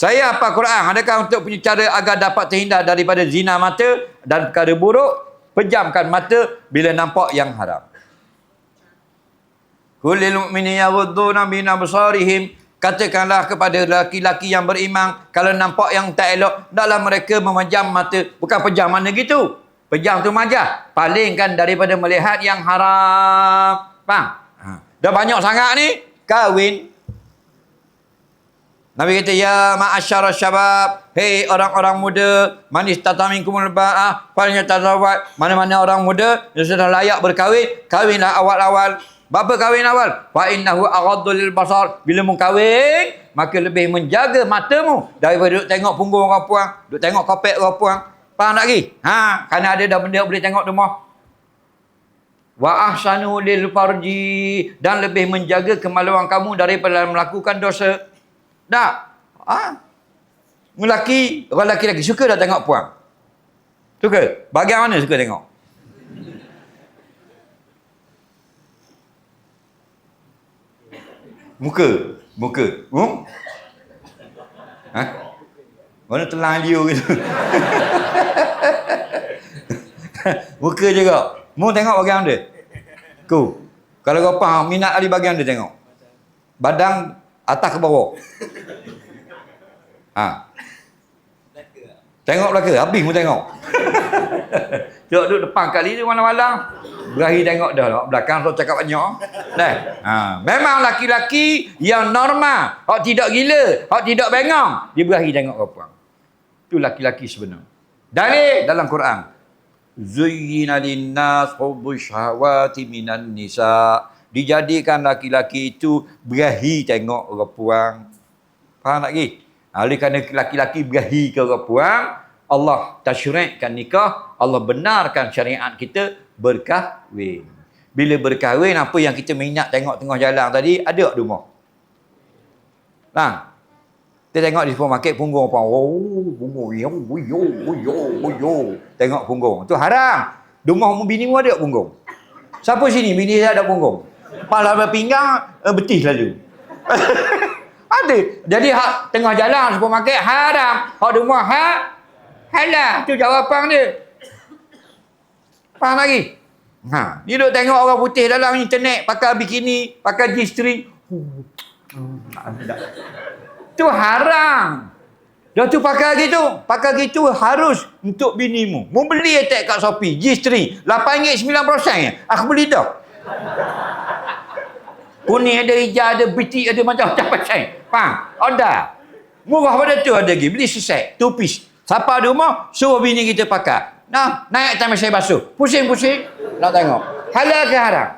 Saya apa Quran? Adakah untuk punya cara agar dapat terhindar daripada zina mata dan perkara buruk? Pejamkan mata bila nampak yang haram. Kulil mu'mini yaghudduna min absarihim Katakanlah kepada laki-laki yang beriman kalau nampak yang tak elok hendaklah mereka memejam mata bukan pejam mana gitu pejam tu majah palingkan daripada melihat yang haram faham ha. dah banyak sangat ni kahwin Nabi kata ya ma'asyara syabab hei orang-orang muda manis tataminkumul ba'ah palingnya tazawwad mana-mana orang muda yang sudah layak berkahwin kahwinlah awal-awal Bapa kahwin awal? Fa innahu aghaddu lil basar. Bila mu kahwin, maka lebih menjaga matamu daripada duk tengok punggung orang puang, duk tengok kopek orang puang. Faham tak lagi? Ha, kerana ada dah benda boleh tengok rumah. Wa ahsanu lil farji dan lebih menjaga kemaluan kamu daripada melakukan dosa. Tak? Ha? Lelaki, orang lelaki-lelaki suka dah tengok puang. Suka? Bagian mana suka tengok? Muka. Muka. Hmm? Ha? Mana telang dia gitu. Muka juga. Mu tengok bagian dia. Ku. Kalau kau faham, minat ali bagian dia tengok. Badan atas ke bawah. Ha. Tengok belakang. Habis mu tengok. Tengok duduk depan kali ni malam-malam. Berakhir tengok dah lah. Belakang tu cakap banyak. Dah. Ha. Memang laki-laki yang normal. Hak tidak gila. Hak tidak bengong. Dia berakhir tengok apa. Itu laki-laki sebenar. Dalil dalam Quran. Zuyyina linnas hubbu syahwati minan nisa. Dijadikan laki-laki itu berahi tengok orang puang. Faham tak lagi? Ha, oleh kerana laki-laki berahi ke orang puang, Allah tasyri'kan nikah, Allah benarkan syariat kita berkahwin. Bila berkahwin, apa yang kita minat tengok tengah jalan tadi, ada di rumah? Nah, kita tengok di supermarket punggung apa? Oh, punggung. Yo, yo, yo, yo. Tengok punggung. Tu haram. Di rumah bini mu ada punggung? Siapa sini bini dia ada punggung? Pala pinggang, eh, betis lalu. ada. Jadi hak tengah jalan supermarket haram. Hak rumah hak halal. Tu jawapan dia. Faham lagi? Ha, ni duk tengok orang putih dalam internet pakai bikini, pakai G-string. Tu haram. Dah tu pakai gitu. Pakai gitu harus untuk binimu. Mu beli attack kat Shopee, G-string. RM8.9% ya. Aku beli dah. Kuning ada, hijau ada, bitik ada macam-macam pasal. Faham? Order. Murah pada tu ada lagi. Beli seset. Two piece. Siapa ada rumah, suruh bini kita pakai. Nah, naik tangan saya basuh. Pusing-pusing. Nak tengok. Halal ke haram?